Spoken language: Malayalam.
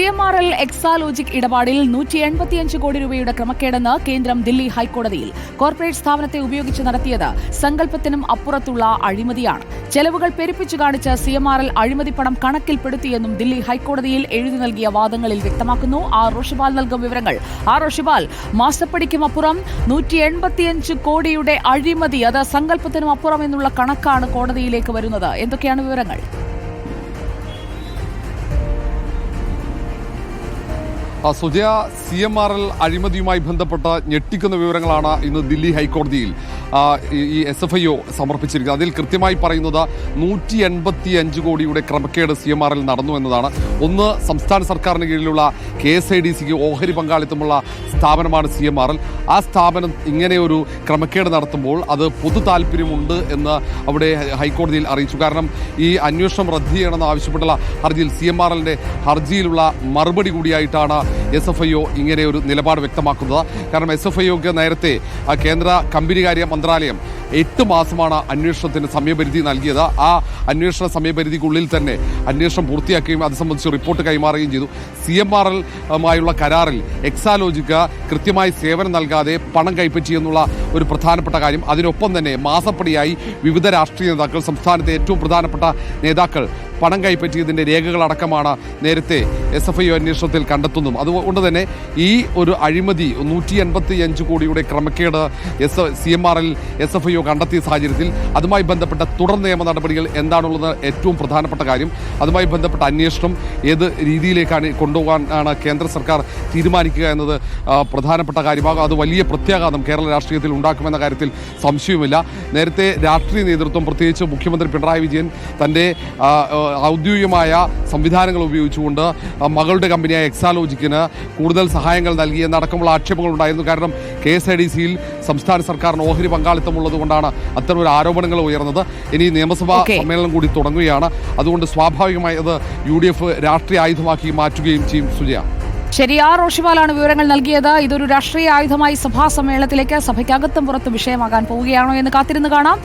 C M R L Exalogic ഇടപാടിൽ നൂറ്റി എൺപത്തിയഞ്ച് കോടി രൂപയുടെ ക്രമക്കേടെന്ന് കേന്ദ്രം ദില്ലി ഹൈക്കോടതിയിൽ കോർപ്പറേറ്റ് സ്ഥാപനത്തെ ഉപയോഗിച്ച് നടത്തിയത് സങ്കല്പത്തിനും അപ്പുറത്തുള്ള അഴിമതിയാണ്. ചെലവുകൾ പെരുപ്പിച്ചു കാണിച്ച് സി എം ആർ എൽ അഴിമതി പണം കണക്കിൽപ്പെടുത്തിയെന്നും ദില്ലി ഹൈക്കോടതിയിൽ എഴുതി നൽകിയ വാദങ്ങളിൽ വ്യക്തമാക്കുന്നു. ആർ ഋഷിപാൽ നൽകും വിവരങ്ങൾ. ആർ ഋഷിപാൽ മാസപ്പടിക്കും അപ്പുറം നൂറ്റി എൺപത്തിയഞ്ച് കോടിയുടെ അഴിമതി അത് സങ്കല്പത്തിനും അപ്പുറം എന്നുള്ള കണക്കാണ് കോടതിയിലേക്ക് വരുന്നത്. എന്തൊക്കെയാണ് വിവരങ്ങൾ? Sujaya C M R L അഴിമതിയുമായി ബന്ധപ്പെട്ട ഞെട്ടിക്കുന്ന വിവരങ്ങളാണ് ഇന്ന് ദില്ലി ഹൈക്കോടതിയിൽ. ഈ- എസ് എഫ് ഐ ഒ സമർപ്പിച്ചിരിക്കുന്നത്. അതിൽ കൃത്യമായി പറയുന്നത് നൂറ്റി എൺപത്തി അഞ്ച് കോടിയുടെ ക്രമക്കേട് സി എം ആറിൽ നടന്നു എന്നതാണ്. ഒന്ന് സംസ്ഥാന സർക്കാരിന് കീഴിലുള്ള കെ എസ് ഐ ഡി സിക്ക് ഓഹരി പങ്കാളിത്തമുള്ള സ്ഥാപനമാണ് സി എം ആറിൽ ആ സ്ഥാപനം ഇങ്ങനെ ഒരു ക്രമക്കേട് നടത്തുമ്പോൾ അത് പൊതു താല്പര്യമുണ്ട് എന്ന് അവിടെ ഹൈക്കോടതിയിൽ അറിയിച്ചു. കാരണം ഈ അന്വേഷണം റദ്ദ് ചെയ്യണമെന്ന് ആവശ്യപ്പെട്ടുള്ള ഹർജിയിൽ സി എം എല്ലിന്റെ ഹർജിയിലുള്ള മറുപടി കൂടിയായിട്ടാണ് എസ് എഫ് ഐ ഒ ഇങ്ങനെ ഒരു നിലപാട് വ്യക്തമാക്കുന്നത്. കാരണം എസ് എഫ് ഐ ഒക്ക് നേരത്തെ കേന്ദ്ര കേന്ദ്ര കമ്പനികാര്യ മന്ത്രാലയം എട്ട് മാസമാണ് അന്വേഷണത്തിന് സമയപരിധി നൽകിയത്. ആ അന്വേഷണ സമയപരിധിക്കുള്ളിൽ തന്നെ അന്വേഷണം പൂർത്തിയാക്കുകയും അത് സംബന്ധിച്ച് റിപ്പോർട്ട് കൈമാറുകയും ചെയ്തു. സി എം ആർ എല്ലുമായുള്ള കരാറിൽ എക്സാലോജിക്ക് കൃത്യമായി സേവനം നൽകാതെ പണം കൈപ്പറ്റി എന്നുള്ള ഒരു പ്രധാനപ്പെട്ട കാര്യം. അതിനൊപ്പം തന്നെ മാസപ്പടിയായി വിവിധ രാഷ്ട്രീയ നേതാക്കൾ സംസ്ഥാനത്തെ ഏറ്റവും പ്രധാനപ്പെട്ട നേതാക്കൾ പണം കൈപ്പറ്റിയതിന്റെ രേഖകളടക്കമാണ് നേരത്തെ എസ് എഫ് ഐ അന്വേഷണത്തിൽ കണ്ടെത്തുന്നതും. അതുകൊണ്ട് തന്നെ ഈ ഒരു അഴിമതി നൂറ്റി എൺപത്തി അഞ്ച് കോടിയുടെ ക്രമക്കേട് S C M R L S F I O കണ്ടെത്തിയ സാഹചര്യത്തിൽ അതുമായി ബന്ധപ്പെട്ട തുടർ നിയമ നടപടികൾ എന്താണുള്ളത് ഏറ്റവും പ്രധാനപ്പെട്ട കാര്യം. അതുമായി ബന്ധപ്പെട്ട അന്വേഷണം ഏത് രീതിയിലേക്കാണ് കൊണ്ടുപോകാനാണ് കേന്ദ്ര സർക്കാർ തീരുമാനിക്കുക എന്നത് പ്രധാനപ്പെട്ട കാര്യമാകും. അത് വലിയ പ്രത്യാഘാതം കേരള രാഷ്ട്രീയത്തിൽ ഉണ്ടാക്കുമെന്ന കാര്യത്തിൽ സംശയവുമില്ല. നേരത്തെ രാഷ്ട്രീയ നേതൃത്വം പ്രത്യേകിച്ച് മുഖ്യമന്ത്രി പിണറായി വിജയൻ തന്റെ ഔദ്യോഗികമായ സംവിധാനങ്ങൾ ഉപയോഗിച്ചുകൊണ്ട് മകളുടെ കമ്പനിയായ എക്സാലോജിക്കിന് കൂടുതൽ സഹായങ്ങൾ നൽകി എന്നടക്കമുള്ള ആക്ഷേപങ്ങൾ ഉണ്ടായിരുന്നു. കാരണം കെ എസ് ഐ ഡി സിയിൽ സംസ്ഥാന സർക്കാരിന് ഓഹരി പങ്കാളിത്തമുള്ളതുകൊണ്ടാണ് അത്തരം ഒരു ആരോപണങ്ങൾ ഉയർന്നത്. ഇനി നിയമസഭാ സമ്മേളനം കൂടി തുടങ്ങുകയാണ്. അതുകൊണ്ട് സ്വാഭാവികമായി അത് യു ഡി എഫ് രാഷ്ട്രീയ ആയുധമാക്കി മാറ്റുകയും ചെയ്യും സുജയ. ശരി ആർ റോഷിവാലാണ് വിവരങ്ങൾ നൽകിയത്. ഇതൊരു രാഷ്ട്രീയ ആയുധമായി സഭാ സമ്മേളനത്തിലേക്ക് സഭയ്ക്കകത്തും പുറത്തും വിഷയമാകാൻ പോവുകയാണോ എന്ന് കാത്തിരുന്ന് കാണാം.